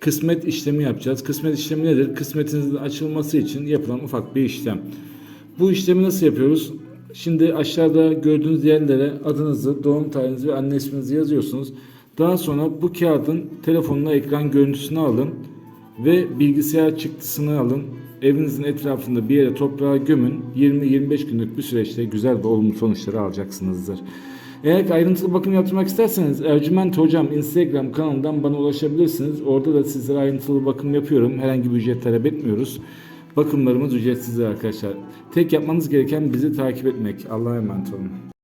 kısmet işlemi yapacağız. Kısmet işlemi nedir? Kısmetinizin açılması için yapılan ufak bir işlem. Bu işlemi nasıl yapıyoruz? Şimdi aşağıda gördüğünüz yerlere adınızı, doğum tarihinizi ve anne isminizi yazıyorsunuz. Daha sonra bu kağıdın telefonuna ekran görüntüsünü alın ve bilgisayar çıktısını alın. Evinizin etrafında bir yere toprağa gömün. 20-25 günlük bir süreçte güzel ve olumlu sonuçları alacaksınızdır. Eğer ayrıntılı bakım yaptırmak isterseniz Ercüment Hocam Instagram kanalından bana ulaşabilirsiniz. Orada da sizlere ayrıntılı bakım yapıyorum. Herhangi bir ücret talep etmiyoruz. Bakımlarımız ücretsizdir arkadaşlar. Tek yapmanız gereken bizi takip etmek. Allah'a emanet olun.